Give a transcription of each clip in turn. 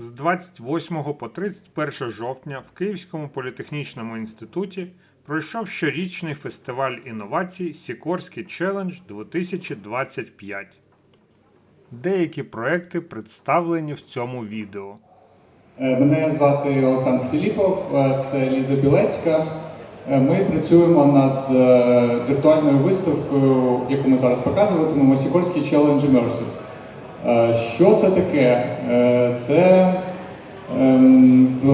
З 28 по 31 жовтня в Київському політехнічному інституті пройшов щорічний фестиваль інновацій Сікорський челендж 2025. Деякі проекти представлені в цьому відео. Е, Мене звати Олександр Філіпов, е, це Ліза Білецька. Е, Ми працюємо над віртуальною виставкою, яку ми зараз показуватимемо, Сікорський Challenge Immersive. Е, Що це таке? Е, Це ем, в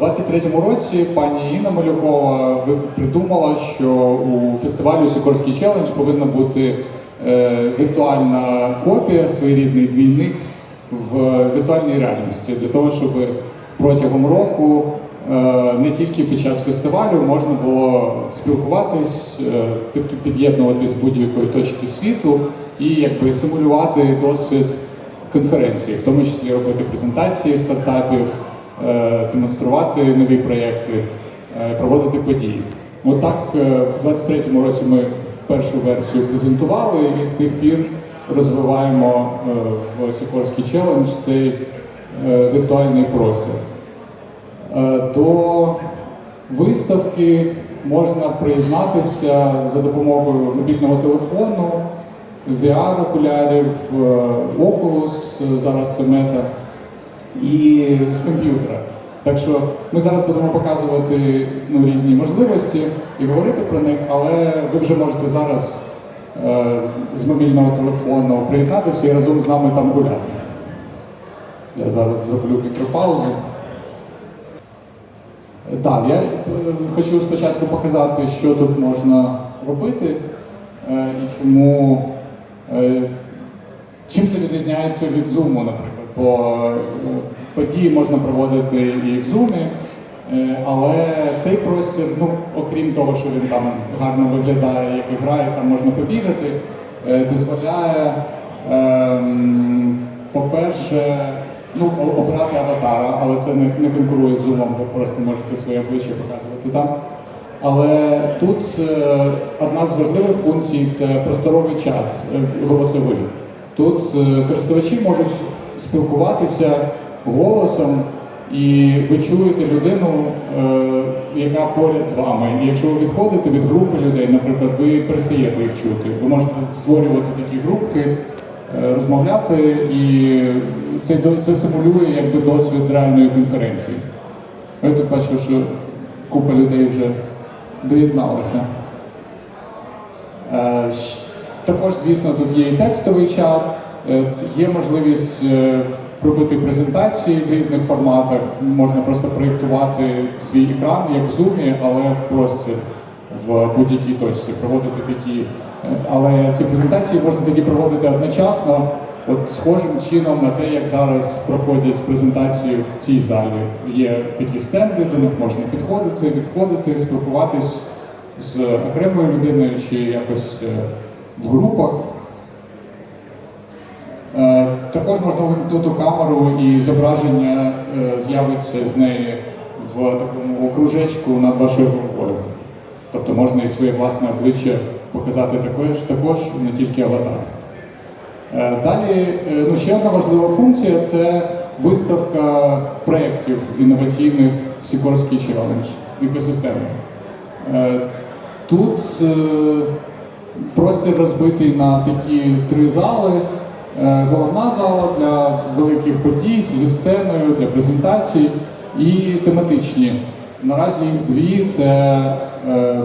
23-му році пані Інна Малюкова придумала, що у фестивалю Сікорський челендж повинна бути е, віртуальна копія, своєрідний двійник в віртуальній реальності для того, щоб протягом року не тільки під час фестивалю можна було спілкуватись, під'єднуватись з будь-якої точки світу і якби симулювати досвід конференції, в тому числі робити презентації стартапів, е, демонструвати нові проєкти, е, проводити події. Отак, е, в 23-му році ми першу версію презентували і з тих пір розвиваємо в Сікорський челендж цей віртуальний простір. До виставки можна приєднатися за допомогою мобільного телефону, VR-окулярів, е, Oculus, е, зараз це мета, і з комп'ютера. Так що ми зараз будемо показувати ну, різні можливості і говорити про них, але ви вже можете зараз е, з мобільного телефону приєднатися і разом з нами там гуляти. Я зараз зроблю мікропаузу. Так, я е, хочу спочатку показати, що тут можна робити е, і чому чим це відрізняється від Zoom, наприклад. Бо е, події можна проводити і в Zoom, е, але цей простір, ну, окрім того, що він там гарно виглядає, як і грає, там можна побігати, е, дозволяє, ем, по-перше, ну, обрати аватара, але це не конкурує з Zoom, ви просто можете своє обличчя показувати там. Але тут е, одна з важливих функцій це просторовий чат е, голосовий. Тут е, користувачі можуть спілкуватися голосом, і ви чуєте людину, яка поряд з вами. Якщо ви відходите від групи людей, наприклад, ви перестаєте їх чути. Ви можете створювати такі групки, розмовляти, і це, це симулює якби досвід реальної конференції. Я тут бачу, що купа людей вже доєдналася. Е, Також, звісно, тут є і текстовий чат, е, є можливість е, робити презентації в різних форматах. Можна просто проєктувати свій екран, як в Zoom, але в простір в будь-якій точці, проводити такі. е, Але ці презентації можна тоді проводити одночасно, от схожим чином на те, як зараз проходять презентації в цій залі. Є такі стенди, до них можна підходити, відходити, спілкуватись з окремою людиною чи якось е, в групах. Е, Також можна вимкнути камеру і зображення е, з'явиться з неї в такому кружечку над вашою головою. Тобто можна і своє власне обличчя показати також, також не тільки аватар. Е, Далі, е, ну, ще одна важлива функція це виставка проєктів інноваційних Сікорський челендж екосистеми. Е, Тут простір розбитий на такі три зали. Головна зала для великих подій зі сценою, для презентацій і тематичні. Наразі їх дві це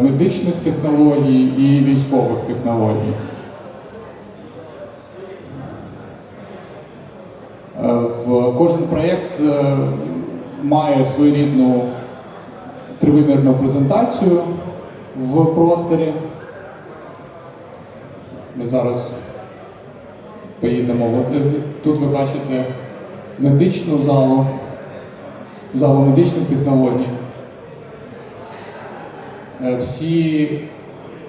медичних технологій і військових технологій. Е, В кожен проєкт е, має своєрідну тривимірну презентацію в просторі. Ми зараз поїдемо. Е, Тут ви бачите медичну залу, залу медичних технологій. Е, Всі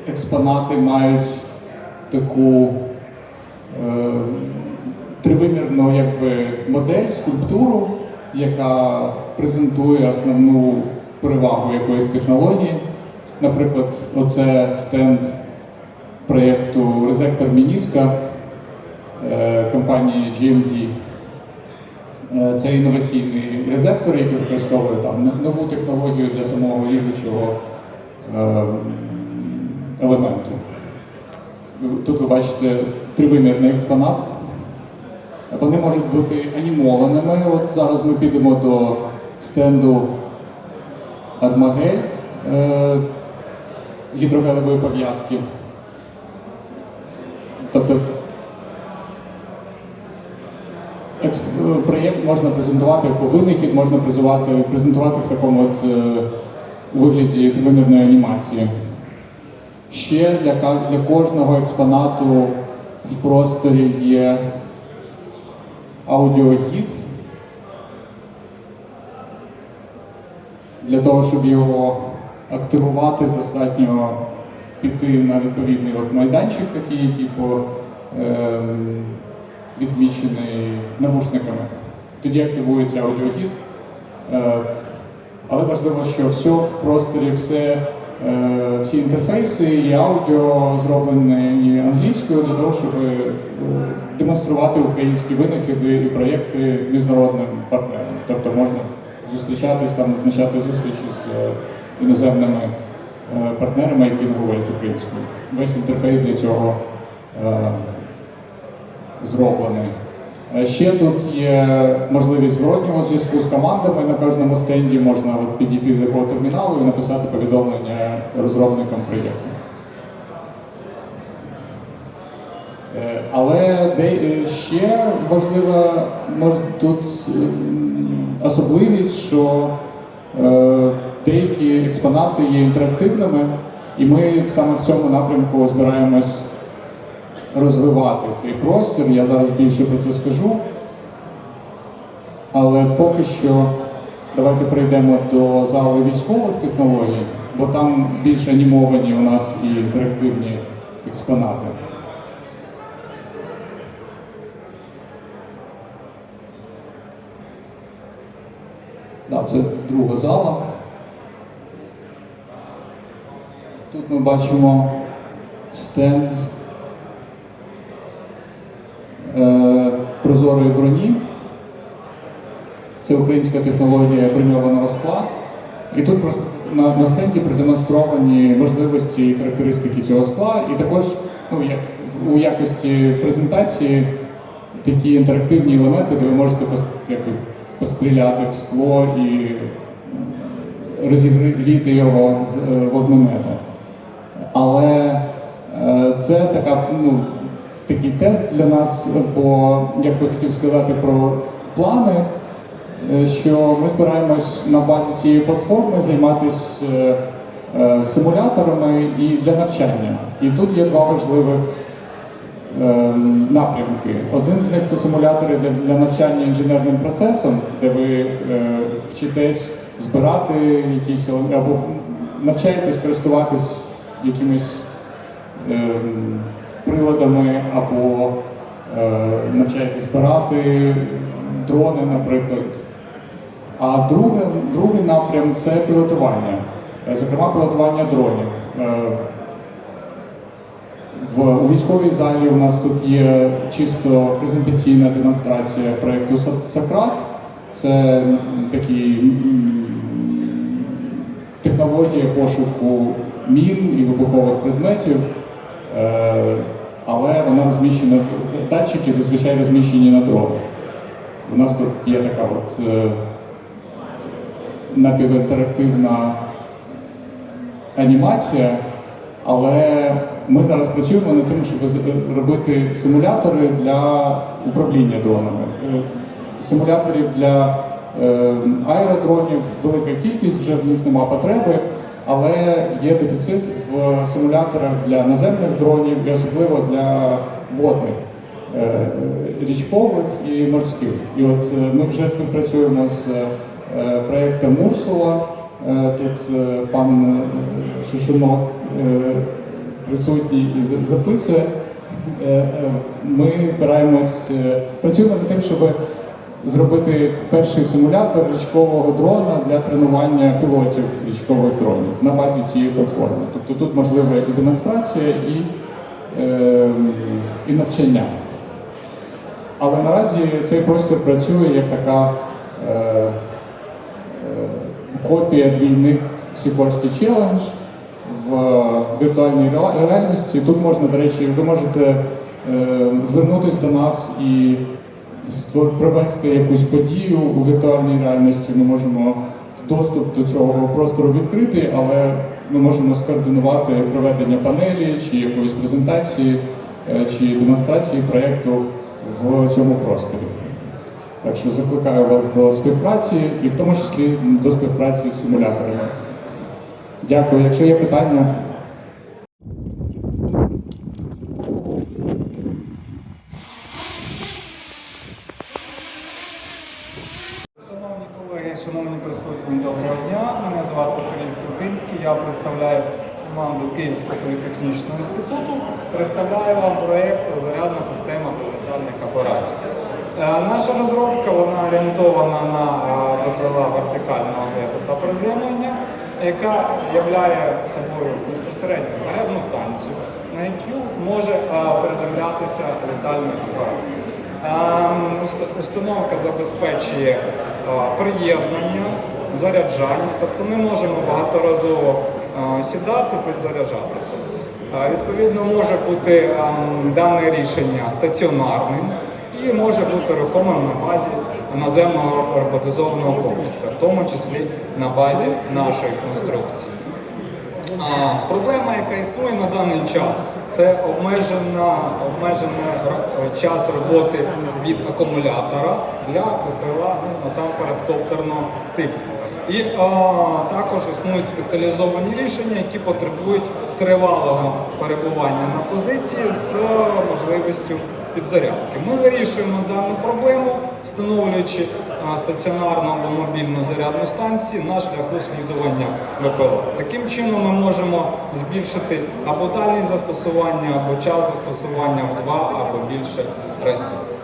експонати мають таку тривимірну якби, модель, скульптуру, яка презентує основну перевагу якоїсь технології. Наприклад, оце стенд проєкту Резектор Мініска е, компанії GMD. Е, Це інноваційний резектор, який використовує там нову технологію для самого ріжучого е, елементу. Тут ви бачите тривимірний експонат. Вони можуть бути анімованими. От зараз ми підемо до стенду Адмагель е, гідрогелевої пов'язки. Тобто проєкт можна презентувати, або винахід можна презентувати, презентувати в такому от, е, вигляді тривимірної анімації. Ще для, для кожного експонату в просторі є аудіогід. Для того, щоб його активувати, достатньо піти на відповідний от майданчик, такий, по, ем, відмічений навушниками. Тоді активується аудіогід. Е, але важливо, що все в просторі, все, е, всі інтерфейси і аудіо зроблені англійською для того, щоб е, демонструвати українські винахіди і проєкти міжнародним партнерам. Тобто можна зустрічатись там, назначати зустрічі з е, іноземними е, партнерами, які не говорять українською. Весь інтерфейс для цього е, зроблений. Е, Ще тут є можливість зворотнього зв'язку з командами. На кожному стенді можна підійти до такого терміналу і написати повідомлення розробникам проєкту. Е, Але е, ще важлива може тут особливість, що деякі експонати є інтерактивними, і ми саме в цьому напрямку збираємось розвивати цей простір. Я зараз більше про це скажу. Але поки що давайте прийдемо до зали військових технологій, бо там більш анімовані у нас і інтерактивні експонати. Да, це друга зала. Тут ми бачимо стенд е, прозорої броні. Це українська технологія броньованого скла. І тут просто на, на стенді продемонстровані можливості і характеристики цього скла, і також ну, як, у якості презентації такі інтерактивні елементи, де ви можете якби, постріляти в скло і розігріти його е, вогнемета. Але е, це така, ну, такий тест для нас, бо я б хотів сказати про плани, е, що ми збираємось на базі цієї платформи займатися е, е, симуляторами і для навчання. І тут є два важливих е, напрямки. Один з них це симулятори для, навчання інженерним процесом, де ви вчитесь збирати якісь або навчаєтесь користуватись якимись ем, приладами або е, навчаєтесь збирати дрони, наприклад. А друге, другий напрям це пілотування, Е, зокрема пілотування дронів. Е, в, у військовій залі у нас тут є чисто презентаційна демонстрація проєкту Сократ. Це м, технологія пошуку мін і вибухових предметів, але вона розміщена, датчики зазвичай розміщені на дронах. У нас тут є така от е, напівінтерактивна анімація, але ми зараз працюємо над тим, щоб робити симулятори для управління дронами. Е, Симуляторів для е, аеродронів велика кількість, вже в них нема потреби, але є дефіцит в симуляторах для наземних дронів і особливо для водних. е, Річкових і морських. І от е, ми вже співпрацюємо з е, проєктом Урсула. Е, Тут пан Шишинок е, присутній і записує. Ми збираємось, працюємо над тим, щоб зробити перший симулятор річкового дрона для тренування пілотів річкових дронів на базі цієї платформи. Тобто тут можлива і демонстрація, і, е, і навчання. Але наразі цей простір працює як така е, е, копія двійник Сікорський челендж в віртуальній реальності. Тут можна, до речі, ви можете е, звернутися до нас і провести якусь подію у віртуальній реальності. Ми можемо доступ до цього простору відкрити, але ми можемо скоординувати проведення панелі чи якоїсь презентації е, чи демонстрації проєкту в цьому просторі. Так що закликаю вас до співпраці і в тому числі до співпраці з симуляторами. Дякую. Якщо є питання, Шановні колеги, шановні присутні, доброго дня. Мене звати Сергій Струтинський. Я представляю команду Київського політехнічного інституту. Представляю вам проєкт Зарядна система повертальних апаратів. Е, Наша розробка вона орієнтована на е, БПЛА вертикального злету та приземлення, яка являє собою безпосередньо зарядну станцію, на яку може е, приземлятися літальний апарат. Установка забезпечує е, приєднання, заряджання, тобто ми можемо багаторазово е, сідати, підзаряджатися. Е, Відповідно, може бути ем, дане рішення стаціонарним і може бути рухомим на базі наземного роботизованого комплексу, в тому числі на базі нашої конструкції. А, проблема, яка існує на даний час, це обмежена, обмежений час роботи від акумулятора для ППЛА, насамперед коптерного типу. І а, також існують спеціалізовані рішення, які потребують тривалого перебування на позиції з можливістю підзарядки. Ми вирішуємо дану проблему, встановлюючи а, стаціонарну або мобільну зарядну станцію на шляху слідування ВПЛА. Таким чином ми можемо збільшити або дальність застосування, або час застосування в два або більше разів.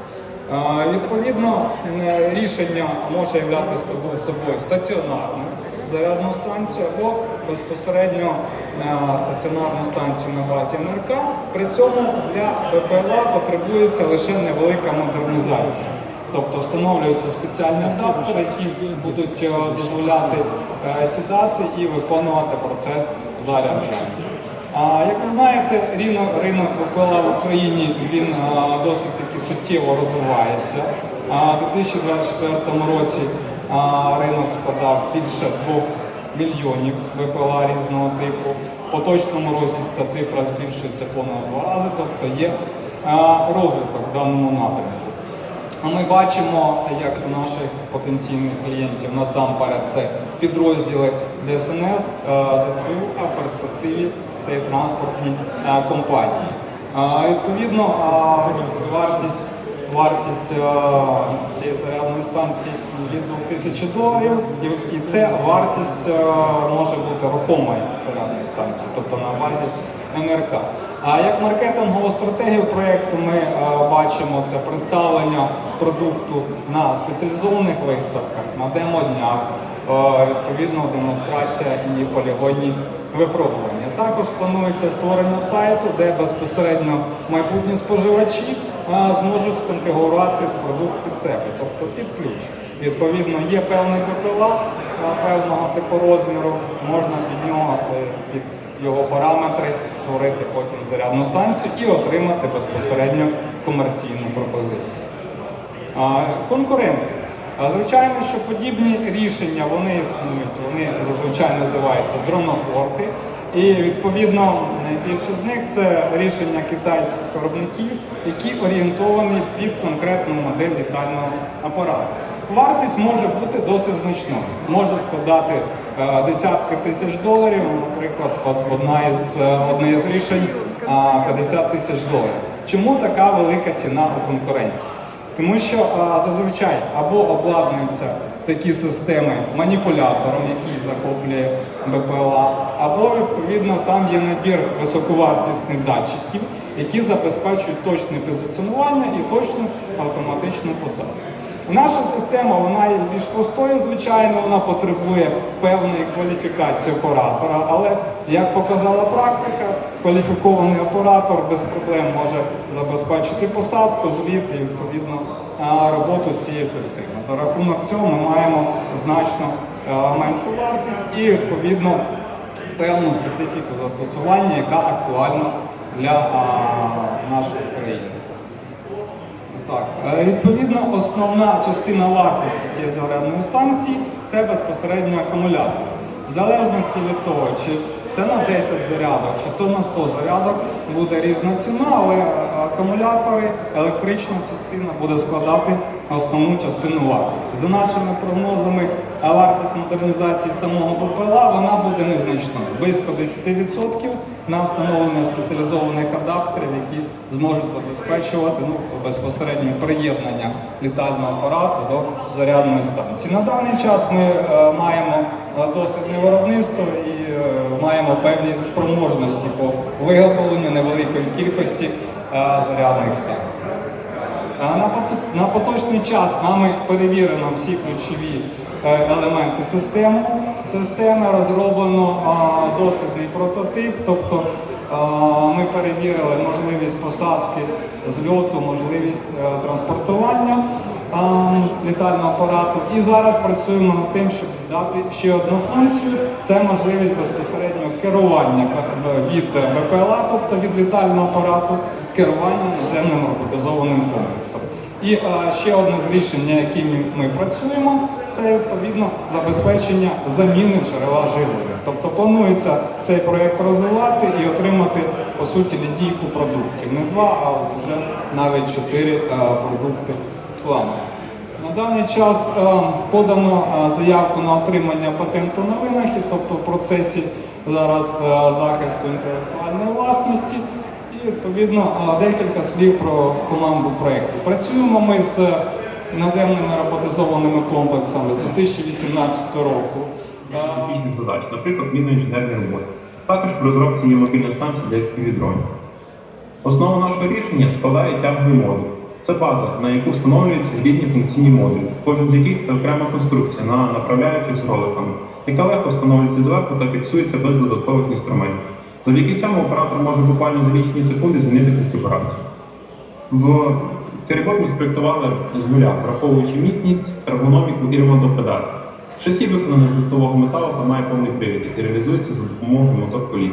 Відповідно, е, рішення може являти собою- стаціонарну зарядну станцію або безпосередньо е, стаціонарну станцію на базі НРК. При цьому для БПЛА потребується лише невелика модернізація. Тобто встановлюються спеціальні адаптери, які будуть е, дозволяти сідати і виконувати процес заряджання. А, Як ви знаєте, ринок, БПЛА в Україні він досить таки суттєво розвивається. А, У 2024 році ринок складав більше 2 мільйонів БПЛА різного типу. В поточному році ця цифра збільшується понад два рази, тобто є розвиток в даному напрямку. Ми бачимо, як у наших потенційних клієнтів насамперед це підрозділи ДСНС, ЗСУ, а в перспективі це і транспортні е, компанії. Відповідно, вартість, вартість е, цієї зарядної станції від 2000 доларів, і- це вартість е, може бути рухомої зарядної станції, тобто на базі НРК. А як маркетингову стратегію проєкту ми бачимо це представлення продукту на спеціалізованих виставках, на демо-днях, відповідно демонстрація і полігонні випробування. Також планується створення сайту, де безпосередньо майбутні споживачі зможуть сконфігурувати продукт під себе, тобто під ключ. Відповідно, є певний ППЛА певного типу розміру, можна під нього е, під його параметри створити потім зарядну станцію і отримати безпосередньо комерційну пропозицію. Конкуренти. Звичайно, що подібні рішення вони існують, вони зазвичай називаються дронопорти. І відповідно найбільше з них це рішення китайських виробників, які орієнтовані під конкретну модель літального апарату. Вартість може бути досить значною, може складати е, десятки тисяч доларів. Наприклад, одна із е, одне із рішень е, 50 тисяч доларів. Чому така велика ціна у конкурентів? Тому що а, зазвичай або обладнуються такі системи маніпулятором, який захоплює БПЛА, або відповідно там є набір високовартісних датчиків, які забезпечують точне позиціонування і точну автоматичну посадку. Наша система вона є більш простою, звичайно, вона потребує певної кваліфікації оператора, але як показала практика, кваліфікований оператор без проблем може забезпечити посадку, зліт і відповідно роботу цієї системи. За рахунок цього ми маємо значно меншу вартість і відповідно певну специфіку застосування, яка актуальна для нашої країни. Так, е, відповідно, основна частина вартості цієї зарядної станції це безпосередньо акумулятор. В залежності від того, чи це на 10 зарядок, чи то на 100 зарядок, буде різна ціна, але е, акумулятори, електрична частина буде складати основну частину вартості. За нашими прогнозами, вартість модернізації самого ППЛА вона буде незначною, близько 10% на встановлення спеціалізованих адаптерів, які зможуть забезпечувати ну, безпосередньо приєднання літального апарату до зарядної станції. На даний час ми е, маємо е, дослідне виробництво і е, маємо певні спроможності по виготовленню невеликої кількості е, зарядних станцій. А На поточний час нами перевірено всі ключові е, елементи системи. Системи розроблено а, дослідний прототип, тобто ми перевірили можливість посадки, зльоту, можливість е, транспортування літального апарату. І зараз працюємо над тим, щоб додати ще одну функцію. Це можливість безпосереднього керування е, від БПЛА, тобто від літального апарату, керування наземним роботизованим комплексом. І е, ще одне з рішень, якими ми працюємо, це відповідно забезпечення заміни джерела живлення. Тобто планується цей проєкт розвивати і отримати по суті лідійку продуктів. Не два, а от вже навіть чотири е, продукти в плані. На даний час е, подано е, заявку на отримання патенту на винахід, тобто в процесі зараз е, захисту інтелектуальної власності. І відповідно декілька слів про команду проєкту. Працюємо ми з наземними роботизованими комплексами з 2018 року. Технічних задач, наприклад, мінно інженерної роботи. Також в розробці є мобільна станція для FPV-дронів. Основу нашого рішення складає тяговий модуль. Це база, на яку встановлюються різні функційні модулі, кожен з яких це окрема конструкція на направляючих з роликами, яка легко встановлюється зверху та фіксується без додаткових інструментів. Завдяки цьому оператор може буквально за лічені секунди змінити конфігурацію. В керебот ми спроєктували з нуля, враховуючи міцність, ергономіку і ремонтопридатність. Шасі виконане з листового металу та має повний привід, який реалізується за допомогою мотор коліс.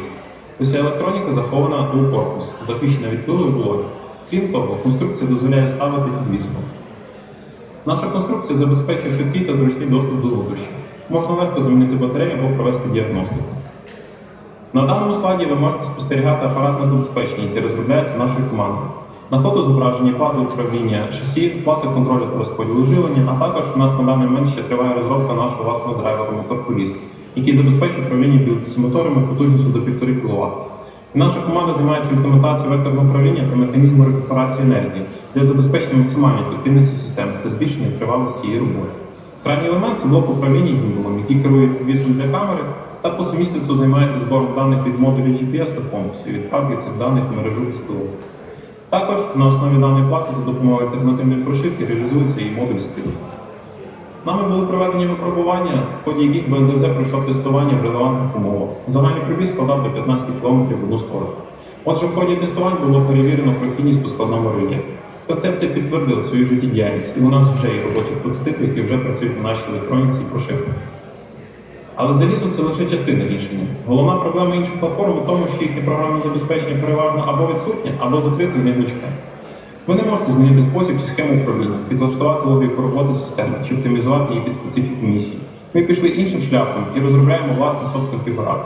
Уся електроніка захована у корпус, захищена від пилу і вологи. Крім того, конструкція дозволяє ставити підвіску. Наша конструкція забезпечує швидкий та зручний доступ до внутрішніх. Можна легко замінити батарею або провести діагностику. На даному слайді ви можете спостерігати апаратне забезпечення, яке розробляється нашою командою. На фото зображені плати управління шасі, плати контролю та розподілу живлення, а також у нас на даний момент ще триває розробка нашого власного драйвера мотор який забезпечує управління білдесимоторами потужністю до 1,5 кВт. Наша команда займається імплементацією векторного управління та механізму рекуперації енергії для забезпечення максимальної ефективності системи та збільшення тривалості її роботи. Крайній елемент це блок управління гімбалом, який керує підвісом для камери та по сумісництву займається збором даних від модулю GPS та компасу і відправки цих даних в мережу безпілотника. Також на основі даної плати за допомогою альтернативної прошивки реалізується і модуль спілу. Нами були проведені випробування, в ході яких БНДЗ пройшов тестування в релевантних умовах. Загальний пробіг складав до 15 км в одну сторону. Отже, в ході тестувань було перевірено прохідність по складному рельєфу. Концепція підтвердила свою життєдіяльність, і у нас вже є робочі прототипи, які вже працюють на нашій електроніці і прошивках. Але залізо це лише частина рішення. Головна проблема інших платформ у тому, що їхнє програмне забезпечення переважно або відсутнє, або закрите і. Ви не можете змінити спосіб чи схему управління, підлаштувати логіку роботи системи чи оптимізувати її під специфіку місії. Ми пішли іншим шляхом і розробляємо власний софт-конфігуратор,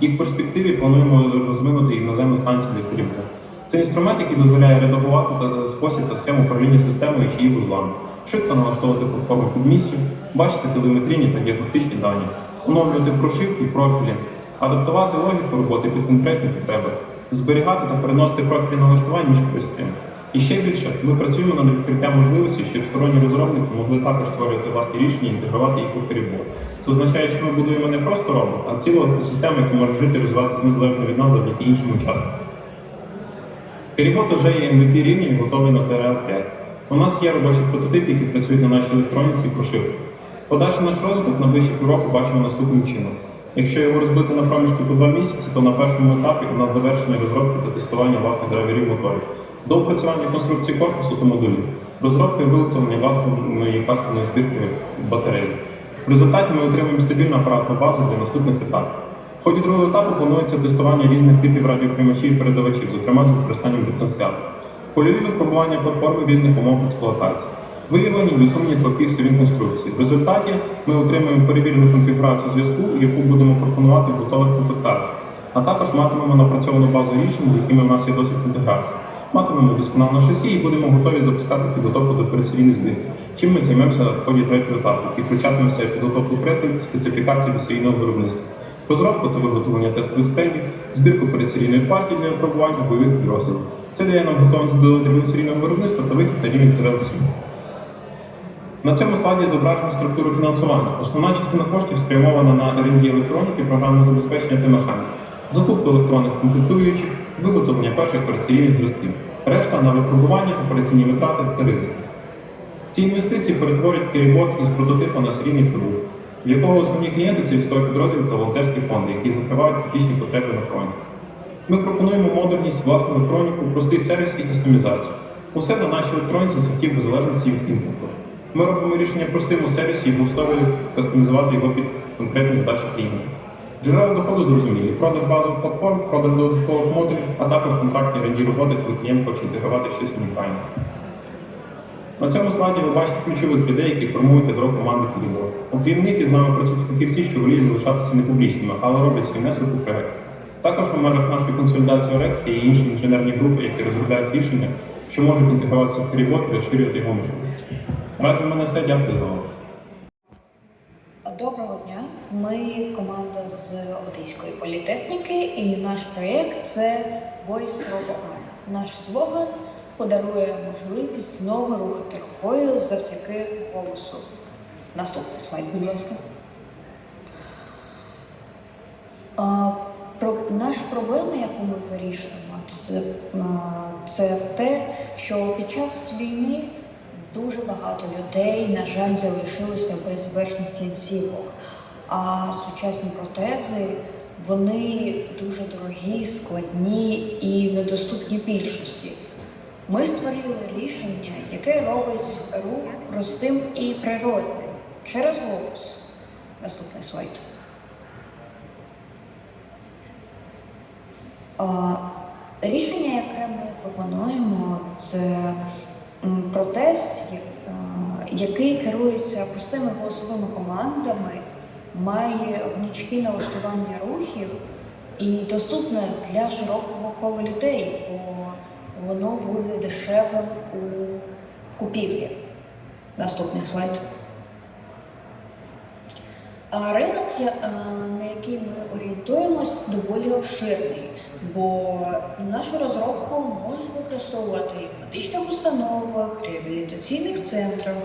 який в перспективі плануємо розвинути і наземну станцію для керівника. Це інструмент, який дозволяє редагувати та- спосіб та схему управління системою чи її вузлами, швидко налаштовувати платформу під місію, бачити телеметрійні та діагностичні дані, оновлювати прошивки і профілі, адаптувати логіку роботи під конкретні потреби, зберігати та переносити профілі налаштувань між пристроями. І ще більше, ми працюємо над відкриттям можливості, щоб сторонні розробники могли також створювати власні рішення і інтегрувати їх у керівбот. Це означає, що ми будуємо не просто робот, а цілу екосистему, яка може жити і розвиватися незалежно від нас завдяки іншим учасникам. Керівбот вже є MVP рівня і готовий на TRL 5. У нас є робочі прототипи, які працюють на нашій електроніці і прошивці. Подальший наш розвиток на ближчі півроку бачимо наступним чином. Якщо його розбити на проміжки по два місяці, то на першому етапі у нас завершення розробки та тестування власних драйверів моторів, до опрацювання конструкції корпусу та модулів, розробки виготовлення власної кастомної збірки батареї. В результаті ми отримаємо стабільну апаратну базу для наступних етапів. В ході другого етапу планується тестування різних типів радіоприймачів і передавачів, зокрема з використанням дистанціаторів. Польові випробування платформи різних умовах експлуатації. Виявлені і усунені слабких сторін конструкції. В результаті ми отримаємо перевірену конфігурацію зв'язку, яку будемо пропонувати в готових комплектаціях. А також матимемо напрацьовану базу рішень, з якими в нас є досвід інтеграції. Матимемо досконалене шасі і будемо готові запускати підготовку до пересерійних збірки. Чим ми займемося в ході третього етапу і включатимемося підготовку преси специфікації серійного виробництва, розробку та виготовлення тестових стендів, збірку пересерійної партії для випробування бойових підрозділів. Це дає нам готовність до для серійного виробництва та вихід на рівень ТРЛ 7. На цьому слайді зображена структура фінансування. Основна частина коштів спрямована на R&D електроніки, програмне забезпечення та механіки, закупку електронних комплектуючих, виготовлення перших пересерійних зразків, решта на випробування, операційні витрати та ризики. Ці інвестиції перетворюють керівбот із прототипу на серійний продукт, в якого основні клієнти це військові підрозділи та волонтерські фонди, які закривають критичні потреби на фронті. Ми пропонуємо модерність, власну електроніку, простий сервіс і кастомізацію. Усе на нашій електроніці без залежності від імпорту. Ми робимо рішення простим у сервісі і готові кастомізувати його під конкретні задачі клієнтів. Джерела доходу зрозумілі, продаж базових платформ, продаж додаткових модулів, а також контрактні раді роботи, коли клієнт хоче інтегрувати щось унікальне. На цьому слайді ви бачите ключових людей, які формують ядро команди Кілібор. Окрім них із нами працюють фахівці, що воліють залишатися непублічними, але роблять свій внесок у проект. Також у межах нашої консолідації Орексі є інші інженерні групи, які розробляють рішення, що можуть інтегруватися в Кілібор і розширювати його можливості. Наразі в мене все. Дякую за увагу. Доброго дня. Ми команда з Одеської політехніки, і наш проєкт це Voice RoboAR. Наш слоган подарує можливість знову рухати рукою завдяки голосу. Наступний слайд, будь ласка. А, про наша проблема, яку ми вирішуємо, це, це те, що під час війни дуже багато людей, на жаль, залишилося без верхніх кінцівок. А сучасні протези вони дуже дорогі, складні і недоступні більшості. Ми створили рішення, яке робить рух простим і природним через голос. Наступний слайд. Рішення, яке ми пропонуємо, це протез, який керується простими голосовими командами, має гнучкі налаштування рухів і доступне для широкого кола людей, бо воно буде дешевим у купівлі. Наступний слайд. А Ринок, на який ми орієнтуємось, доволі обширний, бо нашу розробку можуть використовувати в медичних установах, реабілітаційних центрах,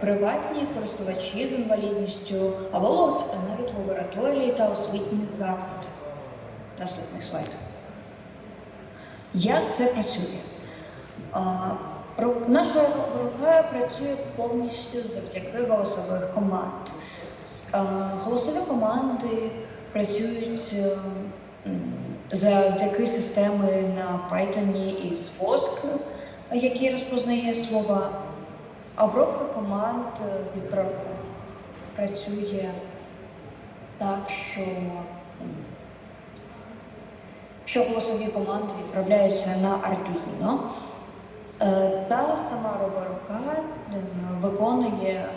приватні користувачі з інвалідністю або навіть лабораторії та освітні заклади. Наступний слайд. Як це працює? А, Наша рука працює повністю завдяки голосових команд. Голосові команди працюють е, завдяки системи на Python із Vosk, який розпознає слова. Обробка команд е, працює так, що що голосові команди відправляються на Arduino, е, та сама роборука е, виконує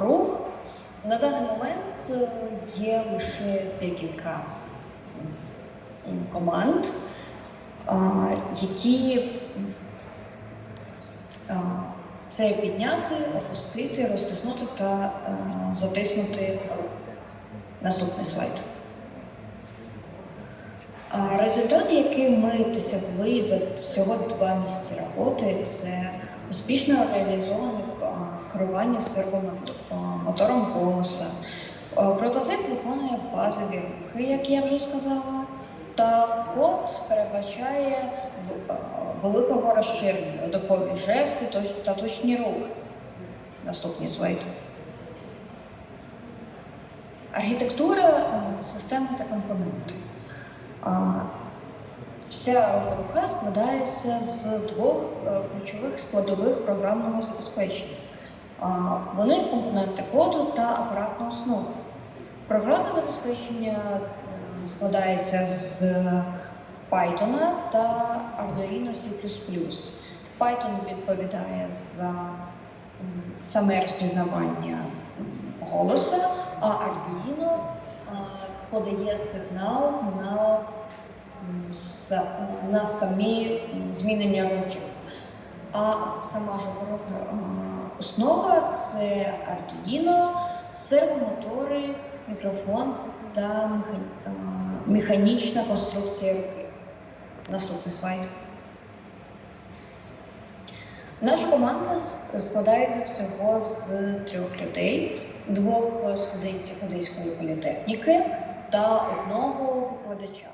рух. На даний момент є лише декілька команд, які це підняти, опустити, розтиснути та е, затиснути рух. Наступний слайд. А Результати, які ми досягли за всього два місяці роботи, це успішно реалізоване а, керування сервомотором голоса. А, Прототип виконує базові рухи, як я вже сказала, та код передбачає великого розширення, допові жести та точні рухи. Наступний слайд. Архітектура е, системи та компоненти. Вся рука складається з двох е, ключових складових програмного забезпечення. Вони в компоненти коду та апаратну основу. Програмне забезпечення е, складається з Python та Arduino C++. Python відповідає за саме розпізнавання м, голоса, а Arduino подає сигнал на, на самі змінення рухів. А сама ж оборотна основа це Arduino, сервомотори, мікрофон та меха- а, механічна конструкція руки. Наступний слайд. Наша команда складається всього з трьох людей, двох студентів Одеської політехніки та одного викладача.